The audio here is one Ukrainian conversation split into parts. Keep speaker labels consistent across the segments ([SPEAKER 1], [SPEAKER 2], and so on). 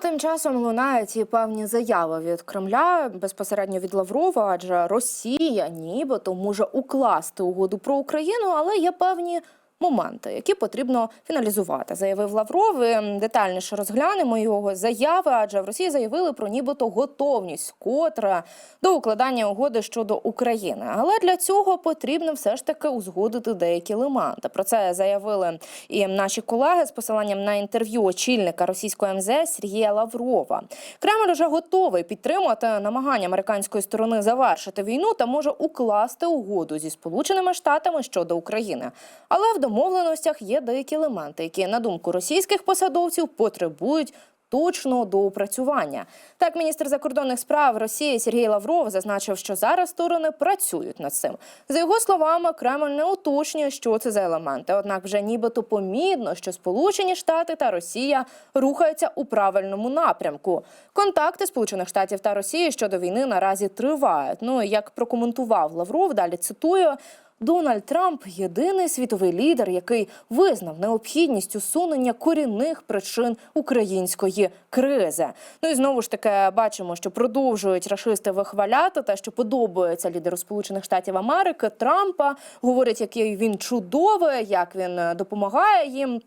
[SPEAKER 1] тим часом лунають і певні заяви від Кремля безпосередньо від Лаврова, адже Росія нібито може укласти угоду про Україну, але є певні. Моменти, які потрібно фіналізувати, заявив Лавров. І Детальніше розглянемо його заяви, адже в Росії заявили про нібито готовність котра до укладання угоди щодо України. Але для цього потрібно все ж таки узгодити деякі елементи. Про це заявили і наші колеги з посиланням на інтерв'ю очільника російської МЗС Сергія Лаврова. Кремль вже готовий підтримувати намагання американської сторони завершити війну та може укласти угоду зі сполученими штатами щодо України. Але в домовленостях є деякі елементи, які, на думку російських посадовців, потребують. Точного доопрацювання так, міністр закордонних справ Росії Сергій Лавров зазначив, що зараз сторони працюють над цим. За його словами, Кремль не уточнює, що це за елементи. Однак, вже нібито помітно, що Сполучені Штати та Росія рухаються у правильному напрямку. Контакти Сполучених Штатів та Росії щодо війни наразі тривають. Ну як прокоментував Лавров, далі цитую. Дональд Трамп єдиний світовий лідер, який визнав необхідність усунення корінних причин української кризи. Ну і знову ж таки бачимо, що продовжують рашисти вихваляти те, що подобається лідеру Сполучених Штатів Америки Трампа. Говорять, який він чудовий, як він допомагає їм.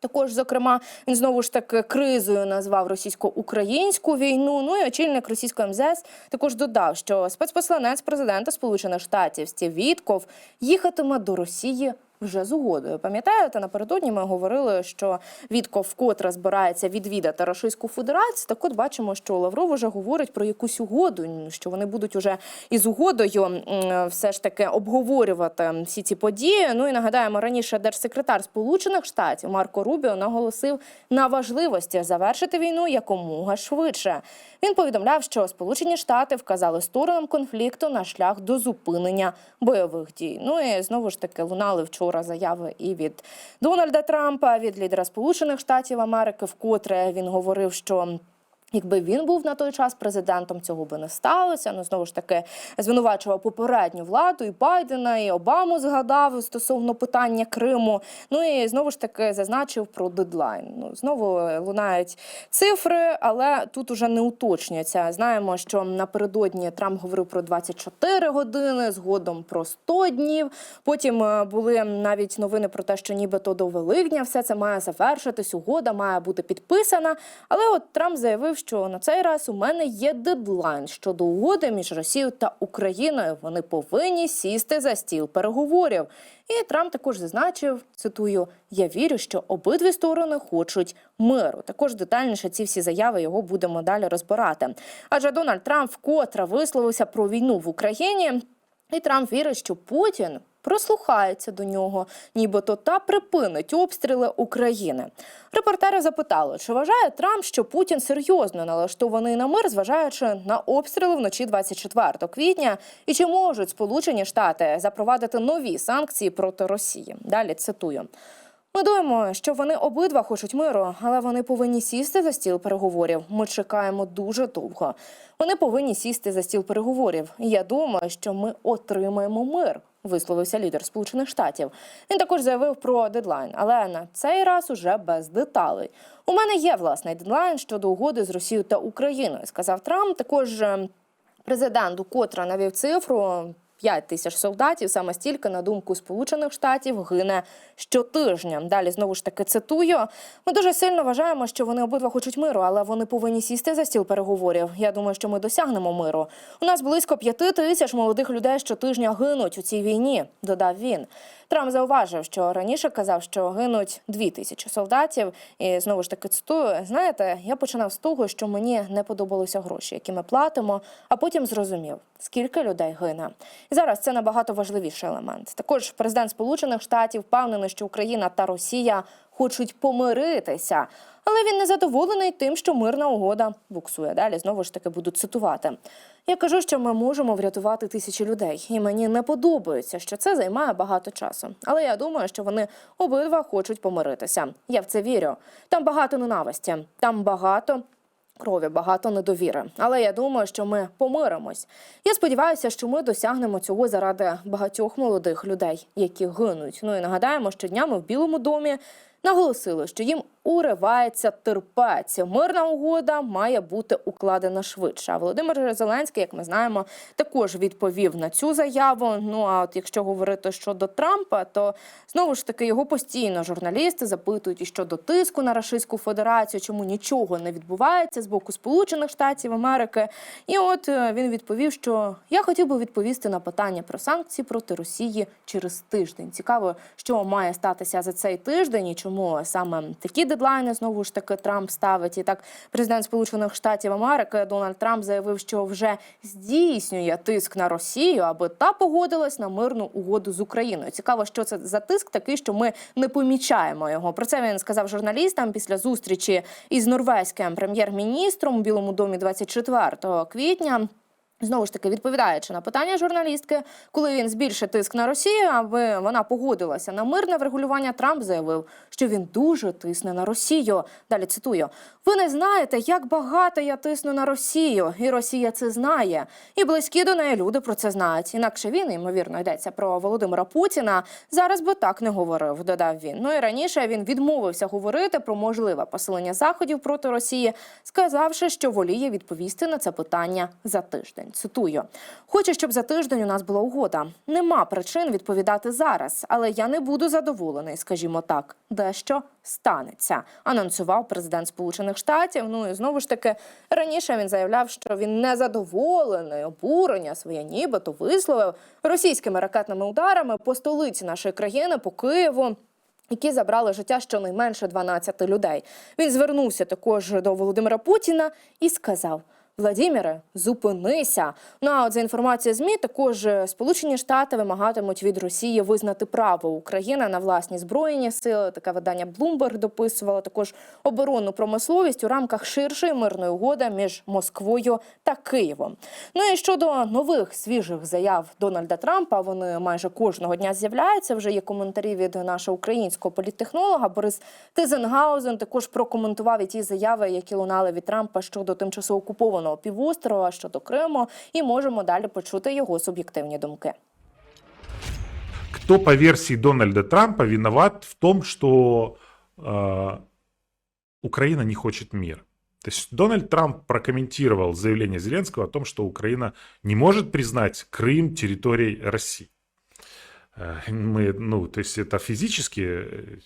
[SPEAKER 1] Також, зокрема, він знову ж таки кризою назвав російсько-українську війну. Ну і очільник російської МЗС також додав, що спецпосланець президента Сполучених Штатів Стів Вітков їхатиме до Росії. Вже з угодою. Пам'ятаєте, напередодні ми говорили, що Вітков вкотре збирається відвідати Російську Федерацію. Так от бачимо, що Лавров вже говорить про якусь угоду, що вони будуть уже із угодою все ж таки обговорювати всі ці події. Ну і нагадаємо, раніше держсекретар Сполучених Штатів Марко Рубіо наголосив на важливості завершити війну якомога швидше. Він повідомляв, що Сполучені Штати вказали сторонам конфлікту на шлях до зупинення бойових дій. Ну і знову ж таки лунали вчора заяви і від Дональда Трампа, від лідера Сполучених Штатів Америки, вкотре він говорив, що. Якби він був на той час президентом, цього би не сталося. Ну знову ж таки звинувачував попередню владу і Байдена, і Обаму згадав стосовно питання Криму. Ну і знову ж таки зазначив про дедлайн. Ну знову лунають цифри, але тут уже не уточнюється. Знаємо, що напередодні Трамп говорив про 24 години, згодом про 100 днів. Потім е, були навіть новини про те, що нібито до Великдня все це має завершитись. Угода має бути підписана. Але от Трамп заявив, що на цей раз у мене є дедлайн щодо угоди між Росією та Україною. Вони повинні сісти за стіл переговорів. І Трамп також зазначив, цитую: я вірю, що обидві сторони хочуть миру. Також детальніше ці всі заяви його будемо далі розбирати. Адже Дональд Трамп вкотре висловився про війну в Україні, і Трамп вірить, що Путін. Прислухається до нього, нібито та припинить обстріли України. Репортери запитали, чи вважає Трамп, що Путін серйозно налаштований на мир, зважаючи на обстріли вночі 24 квітня, і чи можуть Сполучені Штати запровадити нові санкції проти Росії? Далі цитую. Ми думаємо, що вони обидва хочуть миру, але вони повинні сісти за стіл переговорів. Ми чекаємо дуже довго. Вони повинні сісти за стіл переговорів. Я думаю, що ми отримаємо мир. Висловився лідер Сполучених Штатів. Він також заявив про дедлайн, але на цей раз уже без деталей. У мене є власний дедлайн щодо угоди з Росією та Україною, сказав Трамп. Також е, президент укотре навів цифру 5 тисяч солдатів, саме стільки, на думку Сполучених Штатів, гине щотижня. Далі знову ж таки цитую. Ми дуже сильно вважаємо, що вони обидва хочуть миру, але вони повинні сісти за стіл переговорів. Я думаю, що ми досягнемо миру. У нас близько 5 тисяч молодих людей щотижня гинуть у цій війні. Додав він. Трамп зауважив, що раніше казав, що гинуть дві тисячі солдатів. І знову ж таки цитую: знаєте, я починав з того, що мені не подобалися гроші, які ми платимо, а потім зрозумів, скільки людей гине. І зараз це набагато важливіший елемент. Також президент Сполучених Штатів впевнений, що Україна та Росія хочуть помиритися. Але він не задоволений тим, що мирна угода буксує. Далі знову ж таки буду цитувати. Я кажу, що ми можемо врятувати тисячі людей, і мені не подобається, що це займає багато часу. Але я думаю, що вони обидва хочуть помиритися. Я в це вірю. Там багато ненависті, там багато. Крові багато недовіри, але я думаю, що ми помиримось. Я сподіваюся, що ми досягнемо цього заради багатьох молодих людей, які гинуть. Ну і нагадаємо, що днями в Білому домі наголосили, що їм уривається терпець. Мирна угода має бути укладена швидше. А Володимир Зеленський, як ми знаємо, також відповів на цю заяву. Ну а от якщо говорити щодо Трампа, то знову ж таки його постійно журналісти запитують і щодо тиску на Російську Федерацію, чому нічого не відбувається з боку Сполучених Штатів Америки. І от е, він відповів, що я хотів би відповісти на питання про санкції проти Росії через тиждень. Цікаво, що має статися за цей тиждень і чому саме такі дедлайни знову ж таки Трамп ставить. І так, президент Сполучених Штатів Америки Дональд Трамп заявив, що вже здійснює тиск на Росію, аби та погодилась на мирну угоду з Україною. Цікаво, що це за тиск такий, що ми не помічаємо його. Про це він сказав журналістам після зустрічі із норвезьким прем'єр-міністром у Білому домі 24 квітня. Знову ж таки, відповідаючи на питання журналістки, коли він збільшить тиск на Росію, аби вона погодилася на мирне врегулювання, Трамп заявив, що він дуже тисне на Росію. Далі цитую: ви не знаєте, як багато я тисну на Росію, і Росія це знає. І близькі до неї люди про це знають. Інакше він, ймовірно, йдеться про Володимира Путіна. Зараз би так не говорив, додав він. Ну і раніше він відмовився говорити про можливе посилення заходів проти Росії, сказавши, що воліє відповісти на це питання за тиждень. Цитую: хочу, щоб за тиждень у нас була угода. Нема причин відповідати зараз, але я не буду задоволений, скажімо так, дещо станеться. Анонсував президент Сполучених Штатів. Ну і знову ж таки раніше він заявляв, що він не задоволений, обурення своє нібито висловив російськими ракетними ударами по столиці нашої країни, по Києву. Які забрали життя щонайменше 12 людей. Він звернувся також до Володимира Путіна і сказав: Владіміре, зупинися. Ну а от за інформацією змі, також е, Сполучені Штати вимагатимуть від Росії визнати право України на власні збройні сили. Таке видання Bloomberg дописувало також оборонну промисловість у рамках ширшої мирної угоди між Москвою та Києвом. Ну і щодо нових свіжих заяв Дональда Трампа, вони майже кожного дня з'являються. Вже є коментарі від нашого українського політтехнолога Борис Тизенгаузен. Також прокоментував і ті заяви, які лунали від Трампа щодо тимчасово окупованого півострова, щодо Криму, і можемо далі почути його суб'єктивні думки.
[SPEAKER 2] кто по версии Дональда Трампа виноват в том, что э, Украина не хочет мира. То есть Дональд Трамп прокомментировал заявление Зеленского о том, что Украина не может признать Крым территорией России. Э, Мы, ну, то есть это физически,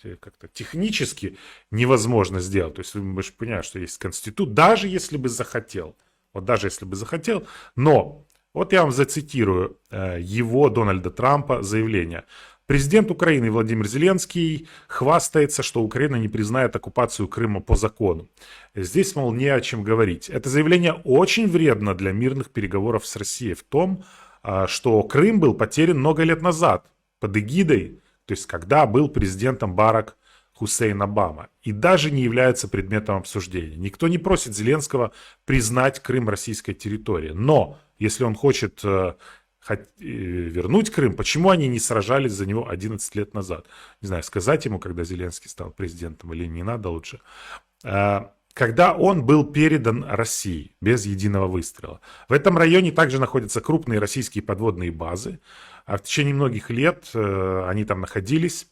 [SPEAKER 2] э, как-то технически невозможно сделать. То есть мы же понимаем, что есть конститут, даже если бы захотел. Вот даже если бы захотел. Но вот я вам зацитирую э, его, Дональда Трампа, заявление. Президент Украины Владимир Зеленский хвастается, что Украина не признает оккупацию Крыма по закону. Здесь, мол, не о чем говорить. Это заявление очень вредно для мирных переговоров с Россией в том, а, что Крым был потерян много лет назад под эгидой, то есть когда был президентом Барак Хусейн Обама, и даже не является предметом обсуждения. Никто не просит Зеленского признать Крым российской территорией. Но если он хочет э, э, вернуть Крым, почему они не сражались за него 11 лет назад? Не знаю, сказать ему, когда Зеленский стал президентом или не надо лучше. Э, Когда он был передан России без единого выстрела. В этом районе также находятся крупные российские подводные базы. А в течение многих лет они там находились.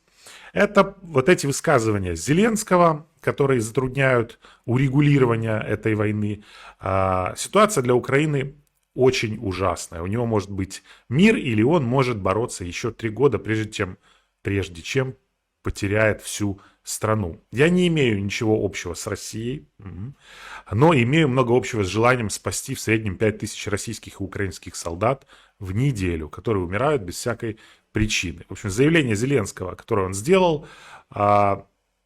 [SPEAKER 2] Это вот эти высказывания Зеленского, которые затрудняют урегулирование этой войны. А, Ситуация для Украины очень ужасная. У него может быть мир, или он может бороться еще три года, прежде чем, прежде чем потеряет всю страну. Я не имею ничего общего с Россией, но имею много общего с желанием спасти в среднем 5000 российских и украинских солдат в неделю, которые умирают без всякой причины. В общем, заявление Зеленского, которое он сделал, а,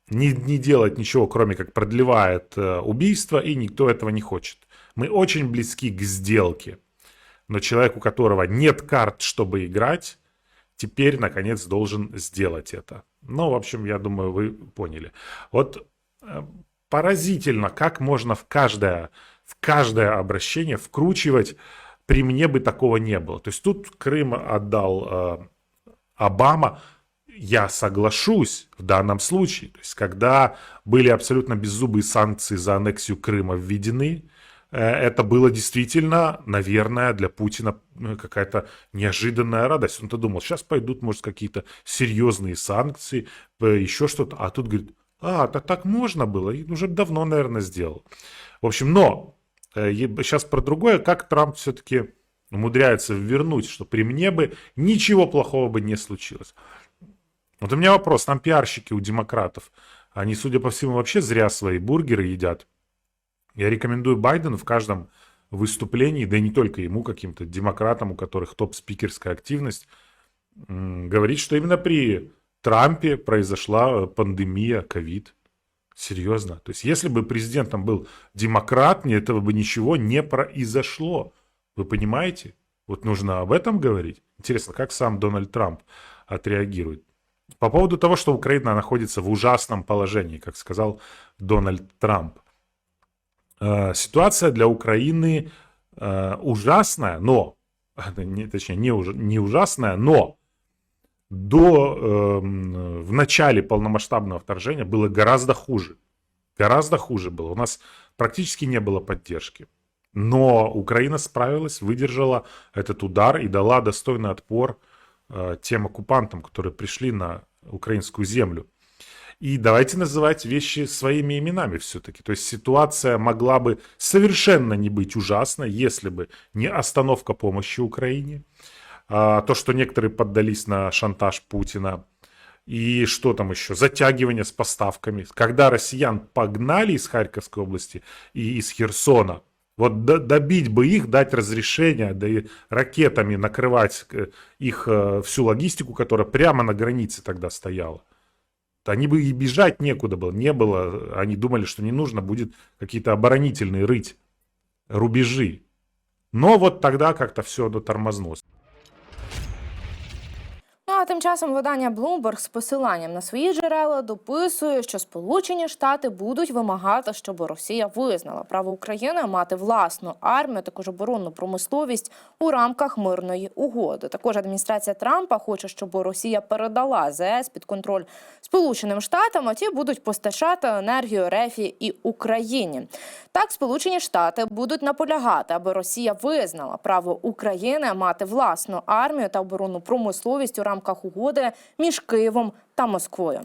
[SPEAKER 2] не, не делать ничего, кроме как продлевает э, убийство, и никто этого не хочет. Мы очень близки к сделке, но человек, у которого нет карт, чтобы играть, теперь, наконец, должен сделать это. Ну, в общем, я думаю, вы поняли. Вот э, поразительно, как можно в каждое, в каждое обращение вкручивать «при мне бы такого не было». То есть тут Крым отдал э, Обама, я соглашусь в данном случае. То есть, когда были абсолютно беззубые санкции за аннексию Крыма введены, э, это было действительно, наверное, для Путина ну, какая-то неожиданная радость. Он-то думал, сейчас пойдут, может, какие-то серьезные санкции, э, еще что-то. А тут говорит, А, так так можно было, и уже давно, наверное, сделал. В общем, но сейчас про другое, как Трамп все-таки умудряется вернуть, что при мне бы ничего плохого бы не случилось. Вот у меня вопрос, там пиарщики у демократов, они, судя по всему, вообще зря свои бургеры едят. Я рекомендую Байдену в каждом выступлении, да и не только ему, каким-то демократам, у которых топ-спикерская активность, говорить, что именно при Трампе произошла пандемия, ковид. Серьезно. То есть, если бы президентом был демократ, мне этого бы ничего не произошло. Вы понимаете? Вот нужно об этом говорить. Интересно, как сам Дональд Трамп отреагирует. По поводу того, что Украина находится в ужасном положении, как сказал Дональд Трамп. Э, Ситуация для Украины э, ужасная, но, не, точнее, не, уж, не ужасная, но до, эм, в начале полномасштабного вторжения было гораздо хуже. Гораздо хуже было. У нас практически не было поддержки. Но Украина справилась, выдержала этот удар и дала достойный отпор э, тем оккупантам, которые пришли на украинскую землю. И давайте называть вещи своими именами все-таки. То есть ситуация могла бы совершенно не быть ужасной, если бы не остановка помощи Украине, а, то, что некоторые поддались на шантаж Путина, и что там еще? Затягивание с поставками. Когда россиян погнали из Харьковской области и из Херсона, вот до- добить бы их, дать разрешение, да и ракетами накрывать э, их э, всю логистику, которая прямо на границе тогда стояла. Они бы и бежать некуда было, не было. Они думали, что не нужно будет какие-то оборонительные рыть рубежи. Но вот тогда как-то все дотормознулось.
[SPEAKER 1] Тим часом видання Bloomberg з посиланням на свої джерела дописує, що Сполучені Штати будуть вимагати, щоб Росія визнала право України мати власну армію, також оборонну промисловість у рамках мирної угоди. Також адміністрація Трампа хоче, щоб Росія передала ЗС під контроль Сполученим Штатам, а ті будуть постачати енергію РЕФі і Україні. Так, Сполучені Штати будуть наполягати, аби Росія визнала право України мати власну армію та оборонну промисловість у рамках угоди між Києвом та Москвою.